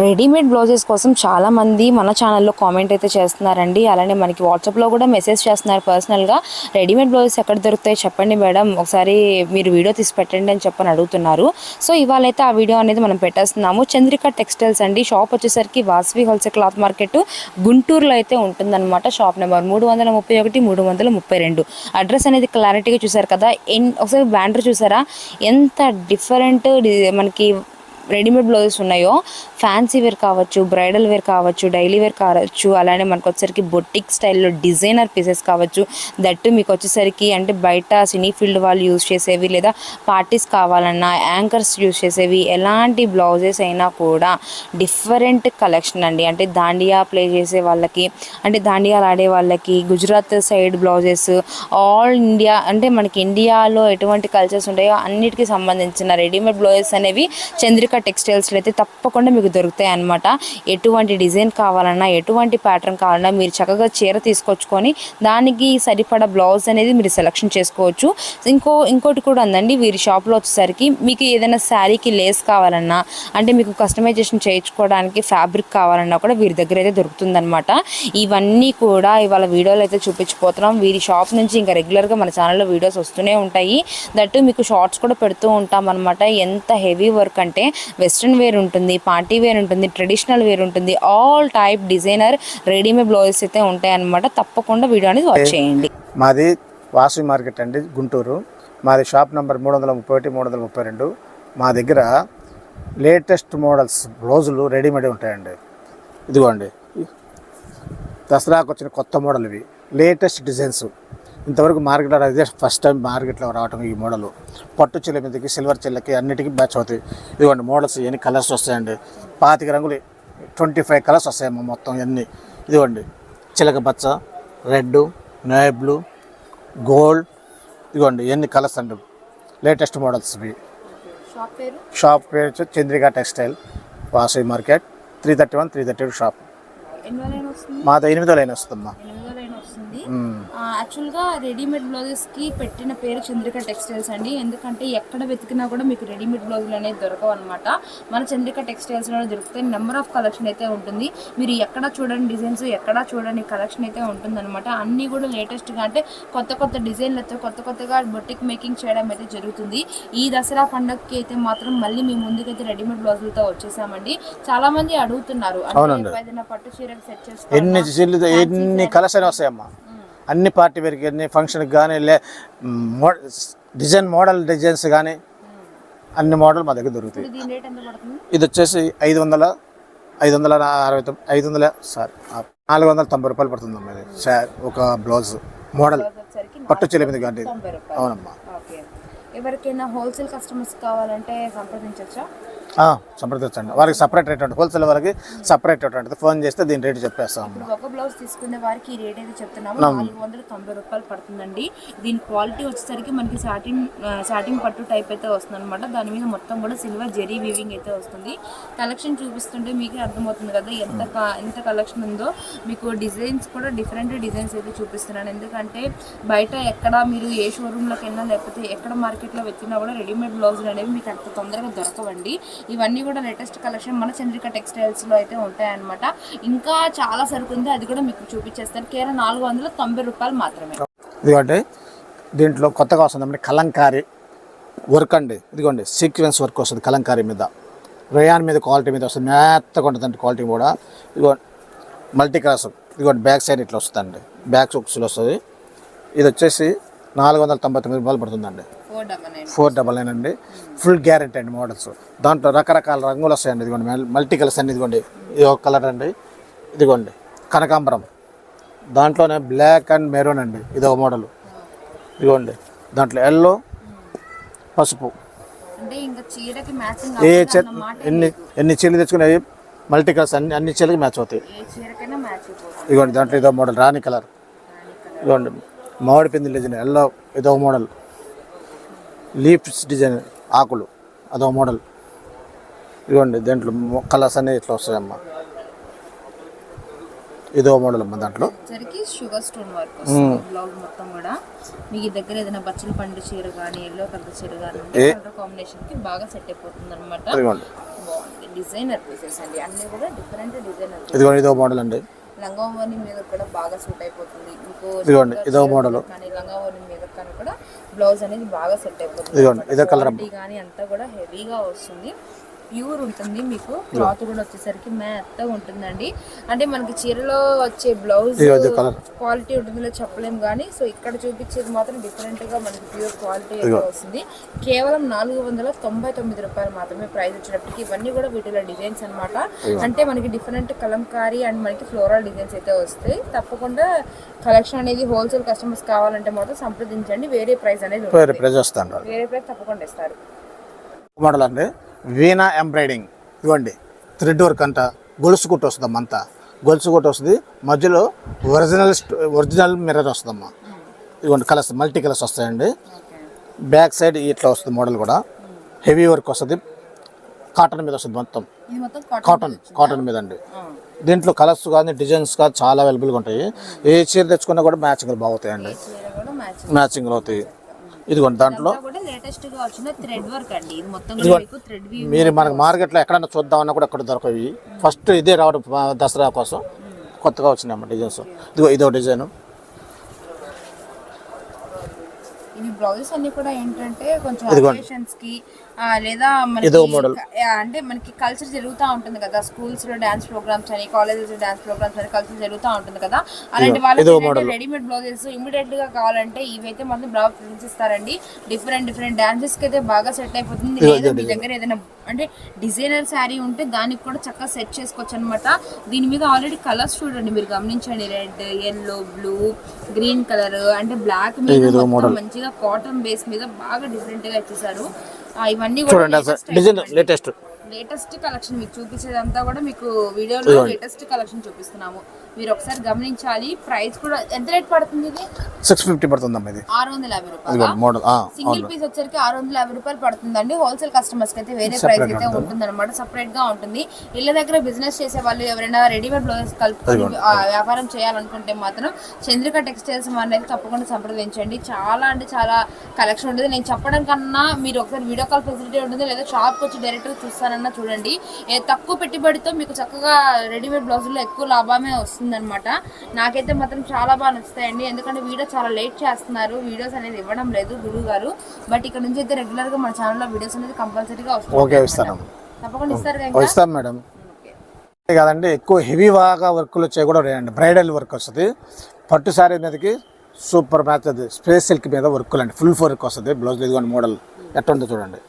Readymade blouses కోసం చాలామంది మన ఛానల్లో కామెంట్ అయితే చేస్తున్నారండి. అలానే మనకి వాట్సాప్లో కూడా మెసేజ్ చేస్తున్నారు పర్సనల్గా రెడీమేడ్ బ్లౌజెస్ ఎక్కడ దొరుకుతాయి చెప్పండి మేడం. ఒకసారి మీరు వీడియో తీసి పెట్టండి అని చెప్పని అడుగుతున్నారు. సో ఇవాళ ఆ వీడియో అనేది మనం పెట్టేస్తున్నాము. చంద్రిక టెక్స్టైల్స్ అండి. షాప్ వచ్చేసరికి వాసవి హోల్సేల్ క్లాత్ మార్కెట్ గుంటూరులో అయితే ఉంటుందన్నమాట. షాప్ నెంబర్ మూడు వందల ముప్పై ఒకటి మూడు వందల ముప్పై రెండు. అడ్రస్ అనేది క్లారిటీగా చూసారు కదా. ఎన్ ఒకసారి బ్యానర్ చూసారా? ఎంత డిఫరెంట్ మనకి రెడీమేడ్ బ్లౌజెస్ ఉన్నాయో ఫ్యాన్సీ వేర్ కావచ్చు బ్రైడల్ వేర్ కావచ్చు డైలీ వేర్ కావచ్చు అలానే మనకు వచ్చేసరికి బొటిక్ స్టైల్లో డిజైనర్ పీసెస్ కావచ్చు దట్టు మీకు వచ్చేసరికి అంటే బయట సినీ ఫీల్డ్ వాళ్ళు యూజ్ చేసేవి లేదా పార్టీస్ కావాలన్నా యాంకర్స్ యూజ్ చేసేవి ఎలాంటి బ్లౌజెస్ అయినా కూడా డిఫరెంట్ కలెక్షన్ అండి. అంటే దాండియా ప్లే చేసే వాళ్ళకి అంటే దాండియాలు ఆడే వాళ్ళకి Gujarat side blouses all India అంటే మనకి ఇండియాలో ఎటువంటి కల్చర్స్ ఉంటాయో అన్నిటికీ సంబంధించిన రెడీమేడ్ బ్లౌజెస్ అనేవి చంద్రిక టెక్స్టైల్స్లో అయితే తప్పకుండా మీకు దొరుకుతాయి అన్నమాట. ఎటువంటి డిజైన్ కావాలన్నా ఎటువంటి ప్యాటర్న్ కావాలన్నా మీరు చక్కగా చీర తీసుకొచ్చుకొని దానికి సరిపడా బ్లౌజ్ అనేది మీరు సెలెక్షన్ చేసుకోవచ్చు. ఇంకో ఇంకోటి కూడా ఉందండి వీరి షాప్లో వచ్చేసరికి మీకు ఏదైనా శారీకి లేస్ కావాలన్నా అంటే మీకు కస్టమైజేషన్ చేయించుకోవడానికి ఫ్యాబ్రిక్ కావాలన్నా కూడా వీరి దగ్గర అయితే దొరుకుతుందనమాట ఇవన్నీ కూడా ఇవాళ వీడియోలో అయితే చూపించిపోతున్నాం వీరి షాప్ నుంచి ఇంకా రెగ్యులర్గా మన ఛానల్లో వీడియోస్ వస్తూనే ఉంటాయి. దట్టు మీకు షార్ట్స్ కూడా పెడుతూ ఉంటాం అనమాట ఎంత హెవీ వర్క్ అంటే వెస్ట్రన్ వేర్ ఉంటుంది పార్టీ వేర్ ఉంటుంది ట్రెడిషనల్ వేర్ ఉంటుంది all type designer readymade blouses అయితే ఉంటాయి అనమాట తప్పకుండా వీడియో అనేది వాచ్ చేయండి. మాది వాసవి మార్కెట్ అండి గుంటూరు. మాది షాప్ నెంబర్ మూడు వందల ముప్పై ఒకటి మూడు వందల ముప్పై రెండు. మా దగ్గర లేటెస్ట్ మోడల్స్ బ్లౌజులు రెడీమేడ్ ఉంటాయండి. ఇదిగోండి. దసరాకు వచ్చిన కొత్త మోడల్ ఇవి. Latest designs. ఇంతవరకు మార్కెట్లో అదే ఫస్ట్ టైం మార్కెట్లో రావటం ఈ మోడల్. పట్టు చిల్ల మీదకి సిల్వర్ చిల్లకి అన్నిటికీ మ్యాచ్ అవుతాయి. ఇదిగోండి మోడల్స్ ఎన్ని కలర్స్ వస్తాయండి. పాతిక రంగులు ట్వంటీ ఫైవ్ కలర్స్ వస్తాయమ్మా మొత్తం ఇవన్నీ ఇదిగోండి చిలక పచ్చ రెడ్ నేవీ బ్లూ గోల్డ్. ఇదిగోండి ఎన్ని కలర్స్ అండి. లేటెస్ట్ మోడల్స్ ఇవి. షాప్ పేరు? షాప్ పేరు వచ్చి Chandrika textile Vasavi market three thirty one three thirty shop మాది ఎనిమిదో లైన్ వస్తుందమ్మా. మ్మ్. యాక్చువల్గా రెడీమేడ్ బ్లౌజెస్కి పెట్టిన పేరు చంద్రిక టెక్స్టైల్స్ అండి. ఎందుకంటే ఎక్కడ వెతికినా కూడా మీకు రెడీమేడ్ బ్లౌజులు అనేది దొరకవు అనమాట మన చంద్రిక టెక్స్టైల్స్లో దొరుకుతాయి. నెంబర్ ఆఫ్ కలెక్షన్ అయితే ఉంటుంది. మీరు ఎక్కడ చూడని డిజైన్స్ ఎక్కడ చూడని కలెక్షన్ అయితే ఉంటుంది అనమాట అన్ని కూడా లేటెస్ట్గా అంటే కొత్త కొత్త డిజైన్లతో కొత్త కొత్తగా బొటిక్ మేకింగ్ చేయడం అయితే జరుగుతుంది. ఈ దసరా పండగకి అయితే మాత్రం మళ్ళీ మీ ముందుకైతే రెడీమేడ్ బ్లౌజులతో వచ్చేసామండి. చాలా మంది అడుగుతున్నారు ఏదైనా పట్టు చీరకు సెట్ ఎన్ని చేసుకోవాలి ఎన్ని అయినా వస్తాయమ్మా. అన్ని పార్టీ వేర్కి ఎన్ని ఫంక్షన్కి కానీ లే డిజైన్ మోడల్ డిజైన్స్ కానీ అన్ని మోడల్ మా దగ్గర దొరుకుతాయి. ఇది వచ్చేసి ఐదు వందల ఐదు వందల అరవై తొమ్మిది ఐదు వందల సారీ నాలుగు వందల తొంభై రూపాయలు పడుతుందమ్మా ఇది. శా- ఒక బ్లౌజ్ మోడల్ పట్టు చెల్లి మీద కానీ అవునమ్మా. ఎవరికైనా హోల్సేల్ కస్టమర్స్ కావాలంటే సంప్రదించవచ్చా సంప్రదించండి. వారికి సపరేట్ రేట్ ఉంటుంది. హోల్సేల్ వారికి సపరేట్ రేట్ ఉంటుంది. ఫోన్ చేస్తే దీని రేట్ చెప్పేస్తాం ఒక బ్లౌజ్ తీసుకునే వారికి ఈ రేట్ అయితే చెప్తున్నాము. నాలుగు వందల తొంభై రూపాయలు పడుతుందండి. దీని క్వాలిటీ వచ్చేసరికి మనకి సాటిన్ సాటిన్ పట్టు టైప్ అయితే వస్తుంది అనమాట దాని మీద మొత్తం కూడా సిల్వర్ జెరీ వీవింగ్ అయితే వస్తుంది. కలెక్షన్ చూపిస్తుంటే మీకే అర్థమవుతుంది కదా ఎంత ఎంత కలెక్షన్ ఉందో. మీకు డిజైన్స్ కూడా డిఫరెంట్ డిజైన్స్ అయితే చూపిస్తున్నాను. ఎందుకంటే బయట ఎక్కడ మీరు ఏ షోరూంలోకి వెళ్ళినా లేకపోతే ఎక్కడ మార్కెట్లో వెతికినా కూడా రెడీమేడ్ బ్లౌజులు అనేవి మీకు అంత తొందరగా దొరకవండి. ఇవన్నీ కూడా లేటెస్ట్ కలెక్షన్ మన చంద్రిక టెక్స్టైల్స్లో అయితే ఉంటాయన్నమాట. ఇంకా చాలా సరుకు ఉంది అది కూడా మీకు చూపించేస్తాను. కేవలం నాలుగు వందల తొంభై రూపాయలు మాత్రమే. ఇదిగోండి దీంట్లో కొత్తగా వస్తుందండి కలంకారీ వర్క్ అండి. ఇదిగోండి సీక్వెన్స్ వర్క్ వస్తుంది కలంకారీ మీద. రేయాన్ మీద క్వాలిటీ మీద వస్తుంది మెత్తగా ఉంటుందండి క్వాలిటీ కూడా. ఇదిగో మల్టీ క్రాస్ ఇదిగోండి బ్యాక్ సైడ్ ఇట్లా వస్తుందండి. బ్యాక్ సోక్స్లో వస్తుంది. ఇది వచ్చేసి నాలుగు వందల తొంభై తొమ్మిది రూపాయలు పడుతుందండి. ఫోర్ డబల్ నైన్ అండి. ఫుల్ గ్యారెంటీ అండి మోడల్స్ దాంట్లో రకరకాల రంగులు వస్తాయండి ఇదిగోండి మల్- మల్టీ కలర్స్ అండి. ఇదిగోండి ఇది ఒక కలర్ అండి. ఇదిగోండి కనకాంబరం. దాంట్లోనే బ్లాక్ అండ్ మెరూన్ అండి. ఇది ఒక మోడల్ ఇదిగోండి దాంట్లో ఎల్లో పసుపు. ఏ ఎన్ని ఎన్ని చీరలు తెచ్చుకున్నాయి? మల్టీ కలర్స్ అన్ని అన్ని చీరలకి మ్యాచ్ అవుతాయి. ఇదిగోండి దాంట్లో ఇదో మోడల్ రాణి కలర్ ఇదిగోండి మామిడి పిండి డిజైన్ ఎల్లో ఇదో మోడల్ లీఫ్స్ డిజైన్ ఆకులు అదో మోడల్ ఇదిగోండి దాంట్లో కలర్స్ అన్నీ ఇట్లా వస్తాయమ్మా. ఇదో మోడల్ అమ్మా దాంట్లో. సరికి షుగర్ స్టోన్ వర్క్ వస్తుంది బ్లౌజ్ మొత్తం కూడా. మీకు దగ్గర ఏదైనా బచ్చల పండు చీర కానీ ఎల్లో కలర్ చీర కానీ కలర్ కాంబినేషన్కి బాగా సెట్ అయిపోతుంది అనమాట ఇదిగోండి. బాగుంది. డిజైనర్ పీసెస్ అండి. అన్ని కూడా డిఫరెంట్ డిజైనర్ ఇదిగోండి ఇదో మోడల్ అండి. లంగావోని మీద కూడా బాగా సూట్ అయిపోతుంది. మీకు ఇదిగోండి ఇదో మోడల్ కానీ లంగావోని మీద కానీ కూడా బ్లౌజ్ అనేది బాగా సెట్ అయిపోతుంది. ఇదిగోండి ఇదో కలర్ కానీ అంతా కూడా హెవీగా వస్తుంది. ప్యూర్ ఉంటుంది మీకు క్లాత్ కూడా వచ్చేసరికి మెత్తగా ఉంటుందండి. అంటే మనకి చీరలో వచ్చే బ్లౌజ్ క్వాలిటీ ఉంటుందో చెప్పలేం కానీ సో ఇక్కడ చూపించేది మాత్రం డిఫరెంట్గా మనకి ప్యూర్ క్వాలిటీ అయితే వస్తుంది. కేవలం నాలుగు వందల తొంభై తొమ్మిది రూపాయలు మాత్రమే ప్రైస్ వచ్చేటప్పటికి ఇవన్నీ కూడా వీటిలో డిజైన్స్ అన్నమాట. అంటే మనకి డిఫరెంట్ కలంకారీ అండ్ మనకి ఫ్లోరల్ డిజైన్స్ అయితే వస్తాయి. తప్పకుండా కలెక్షన్ అనేది హోల్సేల్ కస్టమర్స్ కావాలంటే మాత్రం సంప్రదించండి. వేరే ప్రైస్ అనేది వస్తాను వేరే ప్రైస్ తప్పకుండా ఇస్తారు. మోడల్ అండి? వీణా ఎంబ్రాయిడింగ్. ఇవ్వండి. థ్రెడ్ వర్క్ అంట గొలుసు కుట్టు వస్తుందమ్మా అంతా. గొలుసు కుట్టు వస్తుంది. మధ్యలో ఒరిజినల్ స్ట- ఒరిజినల్ మిర్రర్ వస్తుందమ్మా. ఇవ్వండి కలర్స్ మల్టీ కలర్స్ వస్తాయండి. బ్యాక్ సైడ్ ఇట్లా వస్తుంది మోడల్ కూడా. హెవీ వర్క్ వస్తుంది. కాటన్ మీద వస్తుంది మొత్తం. కాటన్ కాటన్ మీద అండి దీంట్లో కలర్స్ కానీ డిజైన్స్ కానీ చాలా అవైలబుల్గా ఉంటాయి. ఏ చీర తెచ్చుకున్నా కూడా మ్యాచింగ్లు బాగుతాయండి. మ్యాచింగ్లు అవుతాయి. ఇదిగోండి దాంట్లో లేటెస్ట్గా వచ్చిన థ్రెడ్ వర్క్ అండి. ఇది మొత్తం కూడా మీకు థ్రెడ్ మీరు మనకు మార్కెట్లో ఎక్కడైనా చూద్దామన్నా కూడా ఎక్కడ దొరకవి ఫస్ట్ ఇదే రావడం దసరా కోసం. కొత్తగా వచ్చినాయమ్మ డిజైన్స్ ఇదిగో ఇదో డిజైన్. ఇవి బ్లౌజెస్ అన్ని కూడా ఏంటంటే కొంచెం. అకేషన్స్కి లేదా మనకి అంటే మనకి కల్చర్ జరుగుతూ ఉంటుంది కదా. స్కూల్స్లో డాన్స్ ప్రోగ్రామ్స్ అని కాలేజెస్లో డాన్స్ ప్రోగ్రామ్స్ అని కల్చర్ జరుగుతూ ఉంటుంది కదా. అలాంటి వాళ్ళకి రెడీమేడ్ బ్లౌజెస్ ఇమీడియట్గా కావాలంటే ఇవైతే మాత్రం బ్లౌజ్ ప్రింట్స్ ఇస్తారండి. డిఫరెంట్ డిఫరెంట్ డాన్సెస్కి అయితే బాగా సెట్ అయిపోతుంది. లేదా మీ దగ్గర ఏదైనా అంటే డిజైనర్ శారీ ఉంటే దానికి కూడా చక్కగా సెట్ చేసుకోవచ్చు అనమాట దీని మీద ఆల్రెడీ కలర్స్ చూడండి మీరు గమనించండి. Red yellow blue green colour అంటే బ్లాక్ మీద మంచిగా కాటన్ బేస్ మీద బాగా డిఫరెంట్గా ఇచ్చేసారు ఇవన్నీ కూడా లేటెస్ట్ లేటెస్ట్ కలెక్షన్ మీకు చూపించేదంతా కూడా మీకు వీడియోలో లేటెస్ట్ కలెక్షన్ చూపిస్తున్నాము. మీరు ఒకసారి గమనించాలి. ప్రైస్ కూడా ఎంత రేట్ పడుతుంది ఇది? సిక్స్ ఫిఫ్టీ పడుతుందమ్మా ఇది. ఆరు వందల యాభై రూపాయలు? మోడల్ సింగిల్ పీస్ వచ్చరికి ఆరు వందల యాభై రూపాయలు పడుతుందండి. హోల్సేల్ కస్టమర్స్కి అయితే వేరే ప్రైస్ అయితే ఉంటుంది. అనమాట సపరేట్గా ఉంటుంది. ఇళ్ళ దగ్గర బిజినెస్ చేసే వాళ్ళు ఎవరైనా రెడీమేడ్ బ్లౌజెస్ కలుపుకొని వ్యాపారం చేయాలనుకుంటే మాత్రం చంద్రిక టెక్స్టైల్స్ అనేది తప్పకుండా సంప్రదించండి. చాలా అంటే చాలా కలెక్షన్ ఉంటుంది నేను చెప్పడం కన్నా మీరు ఒకసారి వీడియో కాల్ ఫెసిలిటీ ఉంటుంది లేదా షాప్కి వచ్చి డైరెక్ట్గా చూస్తానన్నా చూడండి. తక్కువ పెట్టుబడితో మీకు చక్కగా రెడీమేడ్ బ్లౌజుల్లో ఎక్కువ లాభమే వస్తుందన్నమాట. నాకైతే మాత్రం చాలా బాగా నచ్చుతాయండి. ఎందుకంటే వీడియో చాలా లేట్ చేస్తున్నారు. వీడియోస్ అనేది ఇవ్వడం లేదు గురువు గారు. బట్ ఇక్కడ నుంచి అయితే రెగ్యులర్గా మన ఛానల్లో వీడియోస్ అనేది కంపల్సరీగా ఇస్తానమ్మా తప్పకుండా ఇస్తారు మేడం. అంతే కాదండి ఎక్కువ హెవీ బాగా వర్క్లు వచ్చాయి కూడా ఉన్నాయండి. బ్రైడల్ వర్క్ వస్తుంది. పట్టు శారీ మీదకి సూపర్ మ్యాచ్ అది. స్పేస్ సిల్క్ మీద వర్క్లు అండి. ఫుల్ వర్క్ వస్తుంది. బ్లౌజ్ ఇదిగోండి మోడల్ ఎట్లా ఉందో చూడండి.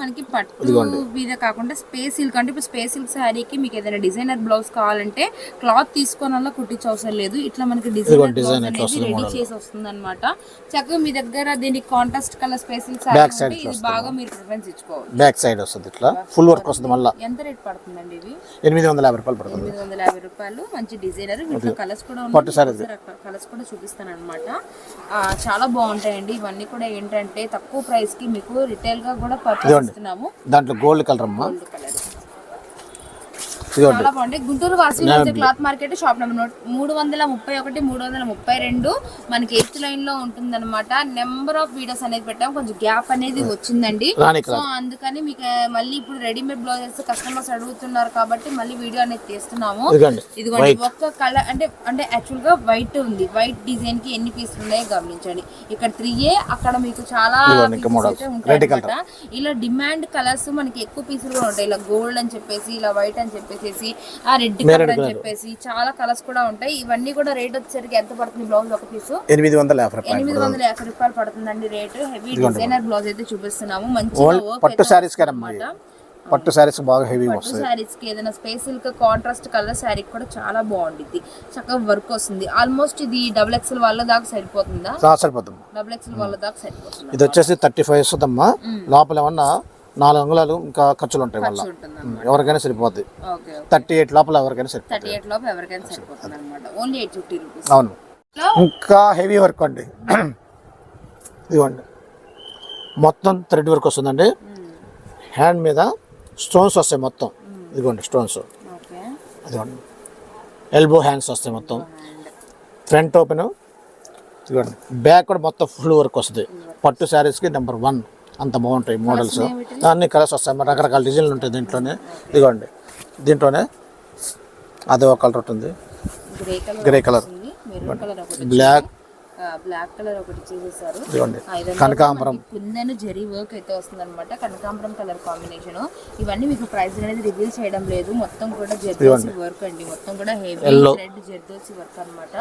మనకి పట్టు మీద కాకుండా స్పేస్ సిల్క్ అంటే ఇప్పుడు స్పేస్ సిల్క్ శారీకి మీకు ఏదైనా డిజైనర్ బ్లౌజ్ కావాలంటే క్లాత్ తీసుకొని అలా కుట్టించే అవసరం లేదు. ఇట్లా మనకి డిజైనర్ బ్లౌజ్ అనేది రెడీ చేసి వస్తుంది అనమాట చక్కగా మీ దగ్గర దీనికి contrast colour space silk sari ఇది బాగా మీరు ప్రిఫరెన్స్ ఇచ్చుకోవచ్చు. బ్యాక్ సైడ్ వస్తుంది ఇట్లా. ఫుల్ వర్క్ వస్తుంది మళ్ళీ. ఎంత రేట్ పడుతుందండి ఇది? ఎనిమిది వందల యాభై రూపాయలు పడుతుంది. ఎనిమిది వందల యాభై రూపాయలు. మంచి డిజైనర్. వీటిలో కలర్స్ కూడా. ఉన్నాయి. కలర్స్ కూడా చూపిస్తాను అనమాట చాలా బాగుంటాయండి. ఇవన్నీ కూడా ఏంటంటే తక్కువ ప్రైస్కి మీకు రిటైల్గా కూడా ఇస్తున్నాము దాంట్లో గోల్డ్ కలర్. అమ్మా ఇదిగోండి. చాలా బాగుంటాయి గుంటూరు వాసి క్లాత్ మార్కెట్ షాప్ నెంబర్ మూడు వందల ముప్పై ఒకటి మూడు వందల ముప్పై రెండు మనకి ఎయిత్ లైన్లో ఉంటుందన్నమాట. నెంబర్ ఆఫ్ వీడియోస్ అనేది పెట్టాం కొంచెం గ్యాప్ అనేది వచ్చిందండి. సో అందుకని మీకు మళ్ళీ ఇప్పుడు రెడీమేడ్ బ్లౌజెస్ కస్టమర్స్ అడుగుతున్నారు కాబట్టి మళ్ళీ వీడియో అనేది తీస్తున్నాము. ఇదిగోండి. ఒక్క కలర్ అంటే అంటే యాక్చువల్గా వైట్ ఉంది. వైట్ డిజైన్కి ఎన్ని పీసులు ఉన్నాయో గమనించండి. ఇక్కడ త్రీ ఏ అక్కడ మీకు చాలా ఉంటాయి. ఇలా డిమాండ్ కలర్స్ మనకి ఎక్కువ పీసులు కూడా ఉంటాయి. ఇలా గోల్డ్ అని చెప్పేసి ఇలా వైట్ అని చెప్పేసి ఆ రెడ్ కలర్ అని చెప్పేసి చాలా కలర్స్ కూడా ఉంటాయి. ఇవన్నీ కూడా రేట్ వచ్చేసరికి ఎంత పడుతుంది బ్లౌజ్ ఒక పీసు ఎనిమిది వందల యాభై రూపాయలు. ఎనిమిది వందల యాభై రూపాయలు పడుతుందండి రేట్. Heavy designer blouse. అయితే చూపిస్తున్నాము. work పట్టు కదమ్మా ఇవి. పట్టు శారీస్ బాగా హెవీ పట్టు వస్తుంది శారీస్కి ఏదైనా space silk contrast colour sari కూడా చాలా బాగుండిద్ది. చక్కగా వర్క్ వస్తుంది. ఆల్మోస్ట్ ఇది డబుల్ ఎక్స్ఎల్ వాళ్ళ దాకా సరిపోతుందా? సరిపోతుంది. డబుల్ ఎక్స్ఎల్ వాళ్ళ దాకా సరిపోతుంది? ఇది వచ్చేసి థర్టీ ఫైవ్ వస్తుందమ్మా. లోపల ఏమన్నా నాలుగు అంగుళాలు ఇంకా ఖర్చులు ఉంటాయి మళ్ళీ ఎవరికైనా సరిపోద్ది. థర్టీ ఎయిట్ లోపల ఎవరికైనా సరిపోతుంది అవును. ఇంకా హెవీ వర్క్ అండి. ఇదిగోండి. మొత్తం థ్రెడ్ వర్క్ వస్తుందండి. హ్యాండ్ మీద స్టోన్స్ వస్తాయి మొత్తం. ఇదిగోండి స్టోన్స్. ఇదిగోండి. ఎల్బో హ్యాండ్స్ వస్తాయి మొత్తం. Front open. ఇదిగోండి. బ్యాక్ కూడా మొత్తం ఫుల్ వర్క్ వస్తుంది. పట్టు శారీస్కి నెంబర్ వన్. అంత బాగుంటాయి మోడల్స్. అన్ని కలర్స్ వస్తాయి. మరి రకరకాల డిజైన్లు ఉంటాయి దీంట్లోనే. ఇదిగోండి. దీంట్లోనే అదే ఒక కలర్ ఉంటుంది. Grey colour black black colour ఒకటి చేసేసారు కనకాంబరం. కుందన్ జరీ వర్క్ అయితే వస్తుంది అనమాట కనకాంబరం కలర్ కాంబినేషన్ ఇవన్నీ మీకు ప్రైస్ అనేది రివీల్ చేయడం లేదు. మొత్తం కూడా జర్దోసి వర్క్ అండి. మొత్తం కూడా హెవీ. రెడ్ జర్దోసి వర్క్ అన్నమాట.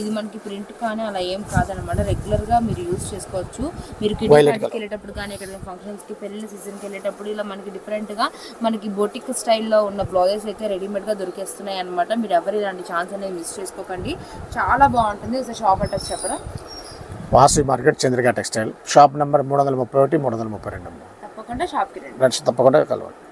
ఇది మనకి ప్రింట్ కానీ అలా ఏం కాదనమాట రెగ్యులర్గా మీరు యూస్ చేసుకోవచ్చు. మీరు కిడ్నీ పార్టీకి వెళ్ళేటప్పుడు కానీ ఎక్కడ ఫంక్షన్స్కి పెళ్ళి సీజన్కి వెళ్ళేటప్పుడు ఇలా మనకి డిఫరెంట్గా మనకి బొటిక్ స్టైల్లో ఉన్న బ్లౌజెస్ అయితే రెడీమేడ్గా దొరికేస్తున్నాయి అనమాట మీరు ఎవరు ఇలాంటి ఛాన్స్ అనేది మిస్ చేసుకోకండి. చాలా బాగుంటుంది. ఒకసారి షాప్ అడ్రస్ చెప్పడం Vasu market Chandrika textile. Shop number మూడు వందల ముప్పై ఒకటి మూడు వందల ముప్పై రెండు. తప్పకుండా షాప్కి రండి. ఫ్రెండ్స్ తప్పకుండా కలవండి.